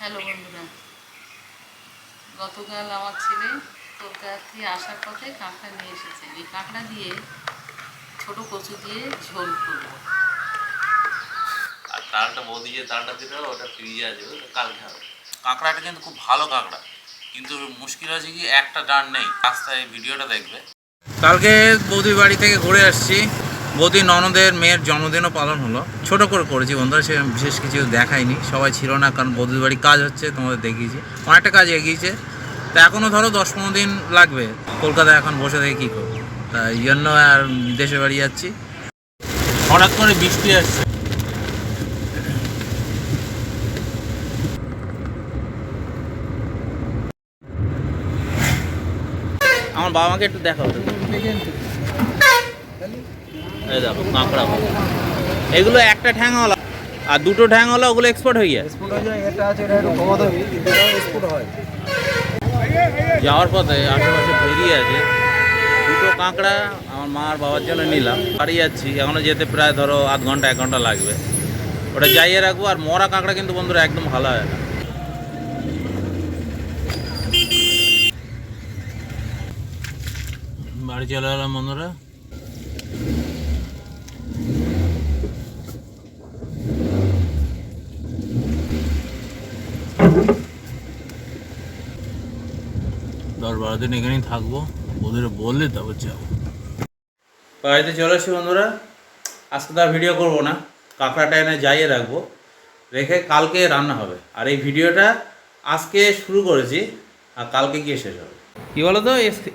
Hello বন্ধুরা। গতকাল আমার ছেলে কলকাতা থেকে আসার পথে কাঁকড়া নিয়ে এসেছে। এই কাঁকড়া দিয়ে ছোট কচু দিয়ে ঝোল করব। আর তালটা বৌদি যে তালটা দিতে হবে ওটা ফ্রিজে আছে কালকে হবে। কাঁকড়াটা কিন্তু খুব ভালো কাঁকড়া। কিন্তু মুশকিল আছে কি একটা ডান নেই। রাস্তায় ভিডিওটা দেখবে। কালকে বৌদির বাড়ি থেকে ঘুরে আসছি। বৌদি ননদের মেয়ের জন্মদিনও পালন হলো। ছোট করে করেছি, বন্ধুরা, সে বিশেষ কিছু দেখায়নি। সবাই ছিল না, কারণ বৌদির বাড়ি কাজ হচ্ছে, তোমাদের দেখিয়েছি। অনেকটা কাজ এগিয়েছে। তা এখনও ধরো দশ পনেরো দিন লাগবে। কলকাতায় এখন বসে থেকে কী করব? তা এই জন্য আর দেশে বাড়ি যাচ্ছি। হঠাৎ করে বৃষ্টি আসছে। আমার বাবাকে একটু দেখাও এই দেখো কাঁকড়া এগুলো একটা ঠ্যাংওয়ালা আর দুটো ঠ্যাংওয়ালা ওগুলো এক্সপোর্ট হয়ে যায় হয়ে এটা আছে এটা কমাতে হয়। যাওয়ার পথে আশেপাশে বেরিয়ে আছে। দুটো কাঁকড়া আমার মা আর বাবার জন্য নিলাম। বাড়ি যাচ্ছি এখনও যেতে প্রায় ধরো আধ ঘণ্টা এক ঘণ্টা লাগবে। ওটা যাইয়ে রাখব আর মরা কাঁকড়া কিন্তু বন্ধুরা একদম ভালো হয় না। বাড়ি চলে এলাম বন্ধুরা। বারো দিন এখানেই থাকব। ওদের বললে তারপর যাব। বাড়িতে চলে এসছি বন্ধুরা। আজকে তো ভিডিও করব না। কাঁকড়াটা এনে যাইয়ে রাখব। রেখে কালকে রান্না হবে। আর এই ভিডিওটা আজকে শুরু করেছি। আর কালকে গিয়ে শেষ হবে। কি বলো তো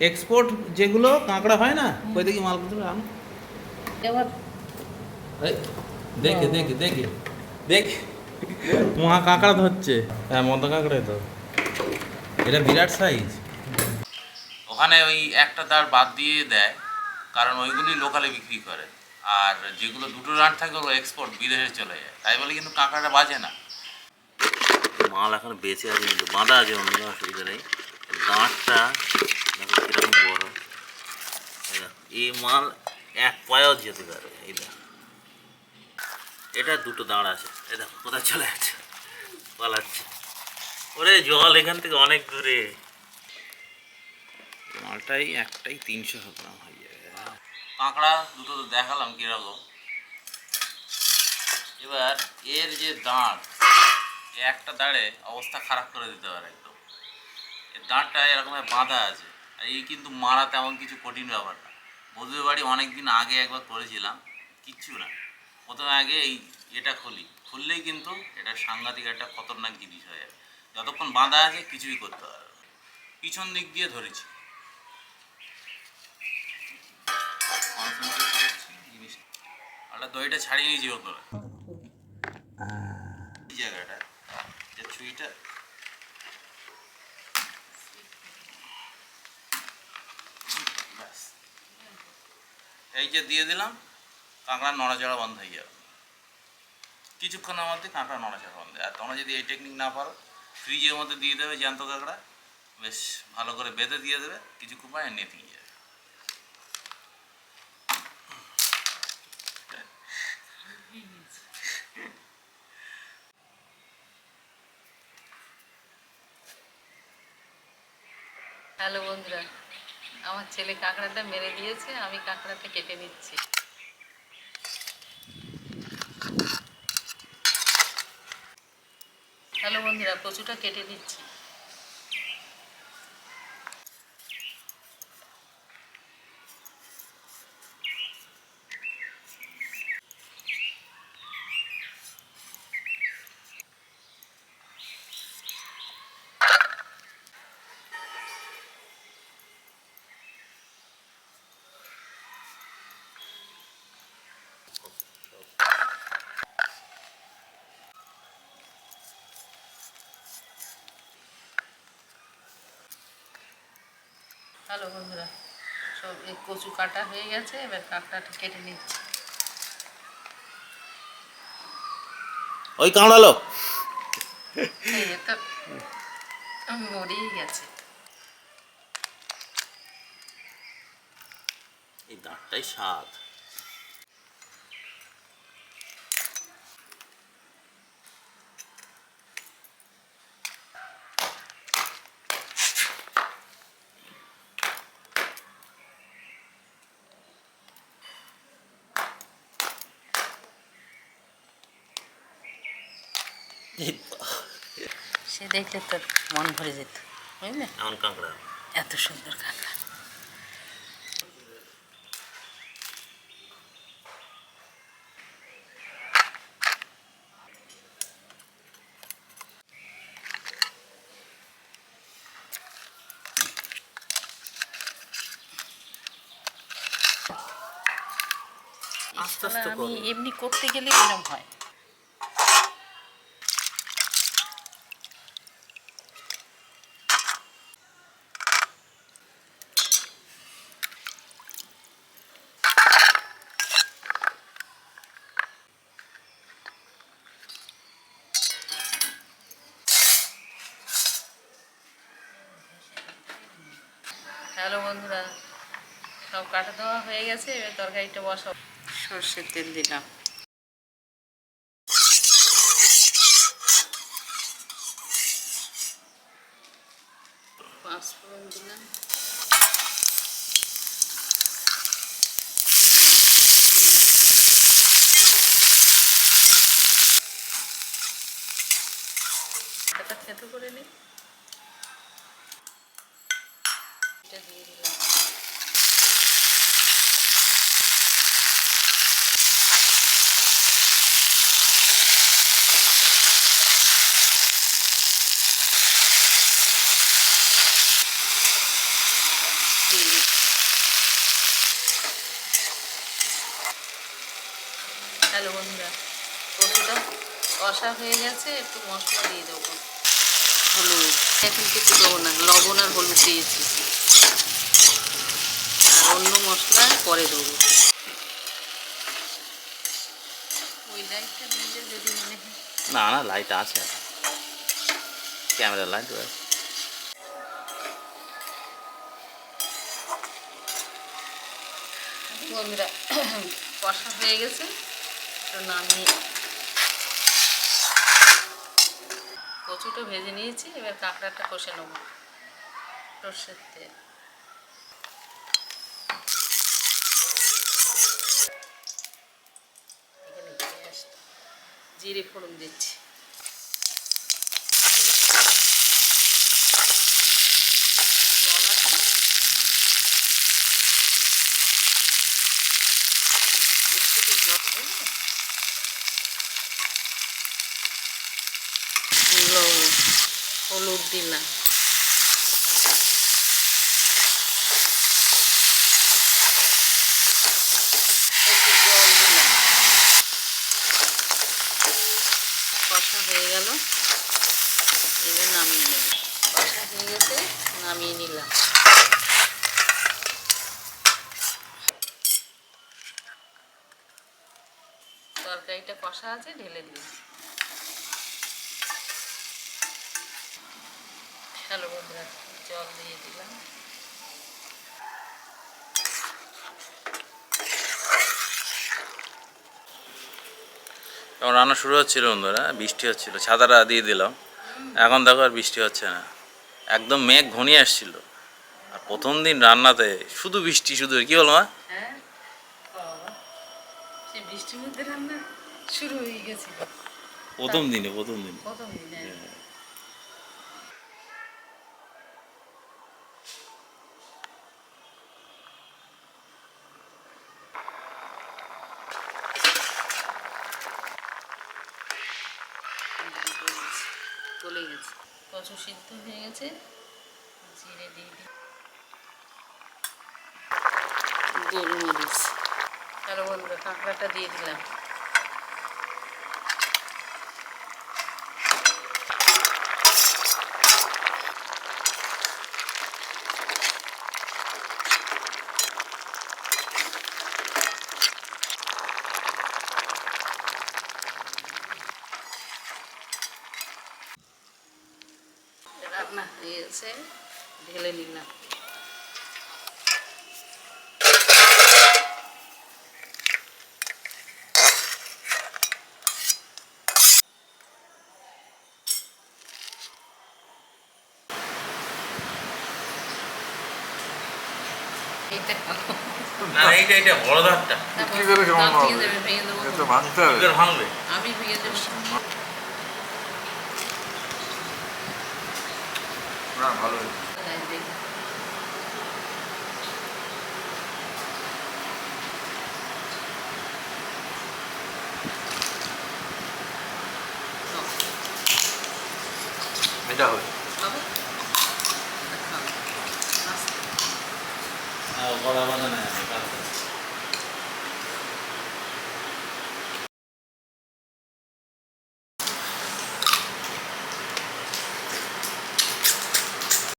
এক্সপোর্ট যেগুলো কাঁকড়া হয় না ওই দেখি মাল করতে আন দেখে দেখে দেখে দেখ। মহা কাঁকড়া ধরছে। হ্যাঁ মদা কাঁকড়াই তো। এটা বিরাট সাইজ ওখানে ওই একটা দাঁড় বাদ দিয়ে দেয়, কারণ ওইগুলি লোকালে বিক্রি করে। আর যেগুলো দুটো রান থাকে, ওগুলো এক্সপোর্ট বিদেশে চলে যায়। তাই বলে কিন্তু কাঁকড়াটা বাজে না। মাল এখন বেঁচে আছে কিন্তু বাঁধা আছে, অন্য অসুবিধা নেই। দেখো কীরকম বড়। এই মাল এক পায়েও যেতে পারে, এই দেখো। এটা দুটো দাঁড় আছে দেখো কোথায় চলে যাচ্ছে পালাচ্ছে। ওরে জল এখান থেকে অনেক দূরে। মালটাই একটাই তিনশো গ্রাম হয়ে যাবে। কাঁকড়া দুটো তো দেখালাম কীরকম। এবার এর যে এ একটা দাঁড়ে অবস্থা খারাপ করে দিতে পারে একদম। এর দাঁড়টা এরকম বাঁধা আছে, আর এই কিন্তু মারা তেমন কিছু কঠিন ব্যাপার না। বধুর বাড়ি অনেক দিন আগে একবার করেছিলাম, কিচ্ছু না। প্রথমে আগে এই এটা খুলি, খুললেই কিন্তু এটা সাংঘাতিক একটা খতরনাক জিনিস হয়ে যাবে। যতক্ষণ বাঁধা আছে, কিছুই করতে পারবে। পিছন দিক দিয়ে ধরেছি। আর দইটা ছাড়িয়ে নিয়েছি ওপরে এই জায়গাটা, যে ছুরিটা এই যে দিয়ে দিলাম, কাঁকড়া নড়াচড়া বন্ধ হয়ে যাবে। কিছুক্ষণের মধ্যে কাঁকড়া নড়াচড়া বন্ধ আর তোমরা যদি এই টেকনিক না পারো ফ্রিজের মধ্যে দিয়ে দেবে জ্যান্ত কাঁকড়া, বেশ ভালো করে বেঁধে দিয়ে দেবে, কিছুক্ষণ পরে নেতিয়ে যাবে। হ্যালো বন্ধুরা, আমার ছেলে কাঁকড়াটা মেরে দিয়েছে, আমি কাঁকড়াটা কেটে নিচ্ছি। হ্যালো বন্ধুরা, কচুটা কেটে নিচ্ছি। হ্যালো বন্ধুরা। সব এই কচু কাটা হয়ে গেছে এবার কাঁকড়াটা কেটে নিচ্ছে। ওই কামড়ালো মরেই গেছে। এই দাঁতটাই স্বাদ। সে দেখলে তোর মন ভরে যেত বুঝলে? এমন কাঁকড়া। এত সুন্দর কাঁকড়া। আস্তে আস্তে আমি এমনি করতে গেলে এরকম হয়। হ্যালো বন্ধুরা সব কাটা দেওয়া হয়ে গেছে এবার তরকারিটা বসাও সর্ষের তেল দিলাম। পাঁচ ফোড়ন দিলাম। খেতে করে নি এটা দিয়ে দিলাম। হ্যালো বন্ধুরা কচুটা কষা হয়ে গেছে একটু মশলা দিয়ে দেবো। হলুদ। এখন কিছু দেবো না লবণ আর হলুদ দিয়েছি। অন্য মশলা পরে দেবো। লাইটটা যদি মনে না না লাইট আছে ক্যামেরা লাইট বন্ধুরা কষা হয়ে গেছে। তো নামিয়ে কচুটা ভেজে নিয়েছি এবার কাঁকড়াটা কষে নেব। সর্ষের তেল। জিরে ফোড়ন দিচ্ছি। হলুদ দিলাম একটু জল দিলাম কষা হয়ে গেল এবার নামিয়ে নেব কষা হয়ে গেছে নামিয়ে নিলাম। তরকারিটা কষা আছে, ঢেলে দিই হ্যালো বন্ধুরা, জল দিয়ে দিলাম। রান্না শুরু হচ্ছিল বন্ধুরা, বৃষ্টি হচ্ছিল, ছাতাটা দিয়ে দিলাম। এখন দেখো আর বৃষ্টি হচ্ছে না। একদম মেঘ ঘনিয়ে আসছিল। আর প্রথম দিন রান্নাতে শুধু বৃষ্টি শুধু কি বলো মা? হ্যাঁ? বৃষ্টির মধ্যে রান্না শুরু হয়ে গেছিল। প্রথম দিনে প্রথম দিনে। প্রথম দিনে। গলে গেছে। কচু সিদ্ধ হয়ে গেছে। জিরে দিয়ে দিই। গোলমরিচ। কারও বন্ধুরা কাঁকড়াটা দিয়ে দিলাম রান্না হয়ে গেছে ঢেলে নিলাম এইটা ভালো না এইটা এটা বড় ধারটা কি করে কেমন দাঁত ভেঙে হবে? যাবে, ভেঙে দেবো এ তো ভাঙতে হবে। ভাঙবে। আমি ভেঙে দেবো। না ভালো এটা হবে। বাঁধা নেই।